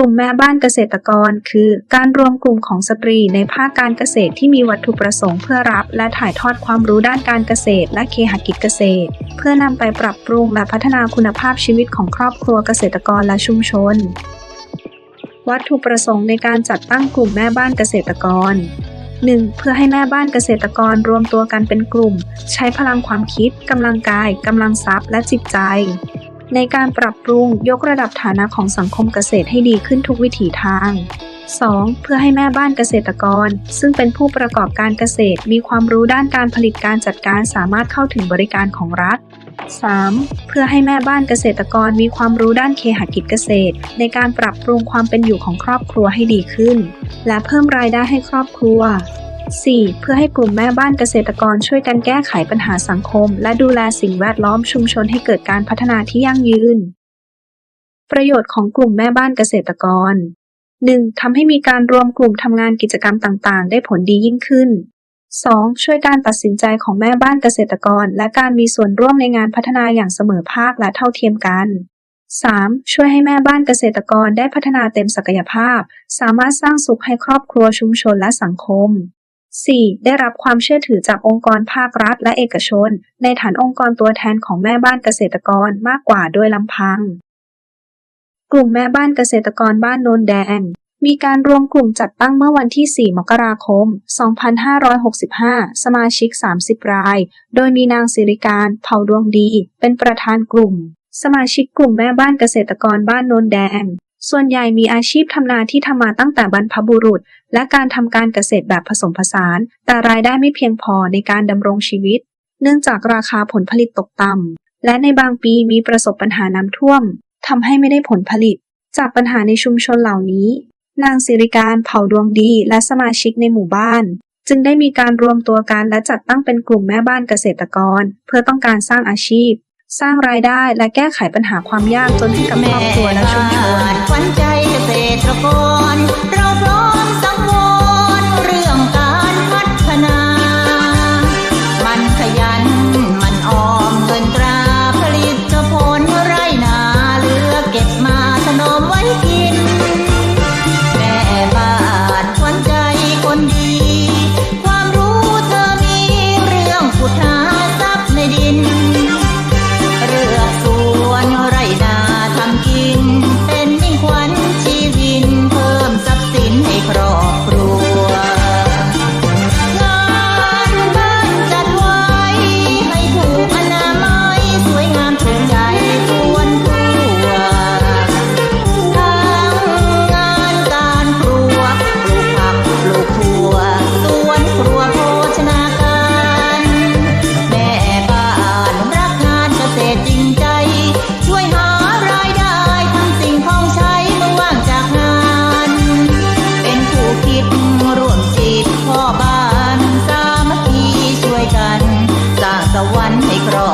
ลุ่มแม่บ้านเกษตรกร คือการรวมกลุ่มของสตรีในภาคการเกษตรที่มีวัตถุประสงค์เพื่อรับ และถ่ายทอดความรู้ด้านการเกษตร และเคหกิจเกษตร เพื่อนำไปปรับปรุงและพัฒนาคุณภาพชีวิตของครอบครัวเกษตรกรและชุมชน วัตถุประสงค์ในการจัดตั้งกลุ่มแม่บ้านเกษตรกร 1. เพื่อให้แม่บ้านเกษตรกรรวมตัวกันเป็นกลุ่ม ใช้พลังความคิดกำลังกายกำลังทรัพย์ และจิตใจ ในการปรับปรุงยกระดับฐานะของสังคมเกษตรให้ดีขึ้นทุกวิถีทาง 2. เพื่อให้แม่บ้านเกษตรกร ซึ่งเป็นผู้ประกอบการเกษตรมีความรู้ด้านการผลิตการจัดการสามารถเข้าถึงบริการของรัฐ 3. เพื่อให้แม่บ้านเกษตรกรมีความรู้ด้านเคหกิจเกษตร ในการปรับปรุงความเป็นอยู่ของครอบครัวให้ดีขึ้น และเพิ่มรายได้ให้ครอบครัว 4. เพื่อให้กลุ่มแม่บ้านเกษตรกรช่วยกันแก้ไขปัญหาสังคม และดูแลสิ่งแวดล้อมชุมชนให้เกิดการพัฒนาที่ยั่งยืน ประโยชน์ของกลุ่มแม่บ้านเกษตรกร 1. ทำให้มีการรวมกลุ่มทำงานกิจกรรมต่างๆ ได้ผลดียิ่งขึ้น 2. ช่วยการตัดสินใจของแม่บ้านเกษตรกร และการมีส่วนร่วมในงานพัฒนาอย่างเสมอภาคและเท่าเทียมกัน 3. ช่วยให้แม่บ้านเกษตรกรได้พัฒนาเต็มศักยภาพ สามารถสร้างสุขให้ครอบครัวชุมชนและสังคม 4. ได้รับความเชื่อถือจากองค์กรภาครัฐและเอกชน ในฐานองค์กรตัวแทนของแม่บ้านเกษตรกรมากกว่าโดยลำพัง กลุ่มแม่บ้านเกษตรกรบ้านโนนแดง มีการรวมกลุ่มจัดตั้งเมื่อวันที่ 4 มกราคม 2565 สมาชิก 30 ราย โดยมีนางสิริการ เผ่าดวงดี เป็นประธานกลุ่ม สมาชิกกลุ่มแม่บ้านเกษตรกรบ้านโนนแดง ส่วนใหญ่มีอาชีพทำนาที่ทำมาตั้งแต่บรรพบุรุษ และการทำการเกษตรแบบผสมผสาน แต่รายได้ไม่เพียงพอในการดำรงชีวิต เนื่องจากราคาผลผลิตตกต่ำและในบางปีมีประสบปัญหาน้ำท่วมทำให้ไม่ได้ผลผลิต จากปัญหาในชุมชนเหล่านี้ นางสิริการเผ่าดวงดีและสมาชิกในหมู่บ้าน จึงได้มีการรวมตัวกันและจัดตั้งเป็นกลุ่มแม่บ้านเกษตรกร เพื่อต้องการสร้างอาชีพ สร้างรายได้และแก้ไขปัญหาความยากจนให้กับครอบครัวและชุมชน ขวัญใจเกษตรกร สวรรค์ให้ครอ